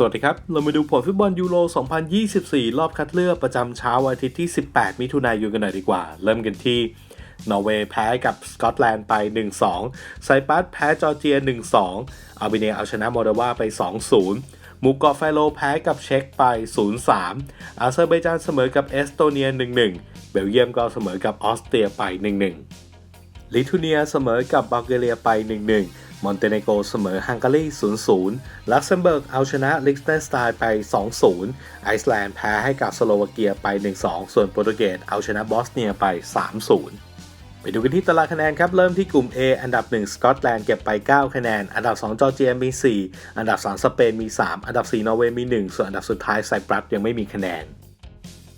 สวัสดีครับ เรามาดูผลฟุตบอลยูโร 2024 รอบคัดเลือกประจำเช้าวันอาทิตย์ที่ 18 มิถุนายนกันหน่อยดีกว่า เริ่มกันที่ นอร์เวย์แพ้กับสกอตแลนด์ไป 1-2 ไซปรัสแพ้จอร์เจีย 1-2อัลเบเนียเอาชนะโมลดาวาไป 2-0หมูเกาะไฟโลแพ้กับเช็กไป 0-3 อาเซอร์ไบจานเสมอกับเอสโตเนีย 1-1 เบลเยียมก็เสมอกับออสเตรียไป 1-1 ลิทัวเนียเสมอกับบัลแกเรียไป 1-1 มอนเตเนโกรเสมอฮังการี 0-0 ลักเซมเบิร์กเอาชนะลิกเทนสไตน์ไป 2-0 ไอซ์แลนด์แพ้ให้กับสโลวาเกียไป 1-2 ส่วนโปรตุเกสเอาชนะบอสเนียไป 3-0ไปดูกันที่ตารางคะแนนครับ เริ่มที่กลุ่ม A อันดับ 1 สกอตแลนด์เก็บไป 9 คะแนน อันดับ 2 จอร์เจียมี 4 อันดับ 3 สเปนมี 3 อันดับ 4 นอร์เวย์มี 1 ส่วนอันดับสุดท้ายไซปรัสยังไม่มีคะแนน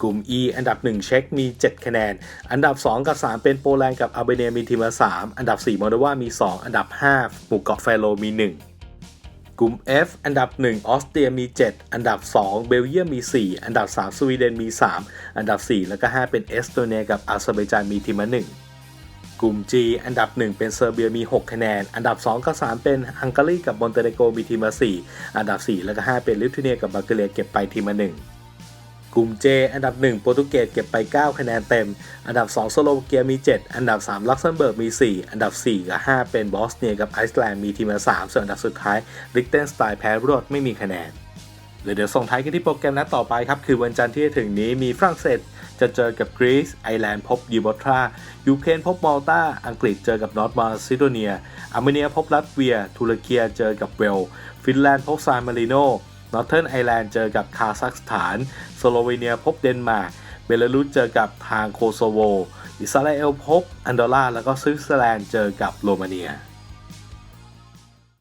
กลุ่ม E อันดับ 1 เช็กมี 7 คะแนน อันดับ 2 กับ 3 เป็นโปแลนด์กับอัลเบเนียมีทีมละ3อันดับ 4มอลโดวามี 2 อันดับ 5 หมู่เกาะไฟโลมี 1 กลุ่ม F อันดับ 1 ออสเตรียมี 7 อันดับ 2 เบลเยียมมี 4 อันดับ 3 สวีเดนมี 3 อันดับ 4 แล้วก็ 5 เป็นเอสโตเนียกับอาเซอร์ไบจานมีทีมละ1กลุ่ม G อันดับ 1 เป็นเซอร์เบียมี 6 คะแนน อันดับ 2 กับ 3 เป็นฮังการีกับมอนเตเนโกมีทีมละ4อันดับ 4 แล้วก็ 5 เป็นลิทัวเนียกับบัลแกเรียเก็บไปทีมละ1 กลุ่ม J อันดับ 1 โปรตุเกสเก็บไป 9 คะแนนเต็ม อันดับ 2 สโลวาเกียมี 7 อันดับ 3 ลักเซมเบิร์กมี 4 อันดับ 4 กับ 5 เป็นบอสเนียกับไอซ์แลนด์มีทีมละ3ส่วนอันดับสุดท้ายลิกเทนสไตน์แพ้รวดไม่มีคะแนนเลยเดี๋ยวส่งท้ายกันที่โปรแกรมนัดต่อไปครับ คือวันจันทร์ที่จะถึงนี้มีฝรั่งเศสจะเจอกับกรีซไอร์แลนด์พบยูโบทรายูเครนพบมอลตาอังกฤษเจอกับนอร์ทมาซิโดเนียอาร์เมเนียพบลัตเวีย ตุรกีเจอกับเวล ฟินแลนด์พบซานมาริโน นอร์เทิร์นไอร์แลนด์เจอกับคาซัคสถาน สโลวีเนียพบเดนมาร์ก เบลารุสเจอกับทางโคโซโว อิสราเอลพบอันดอร่า แล้วก็สวิตเซอร์แลนด์เจอกับโรมาเนีย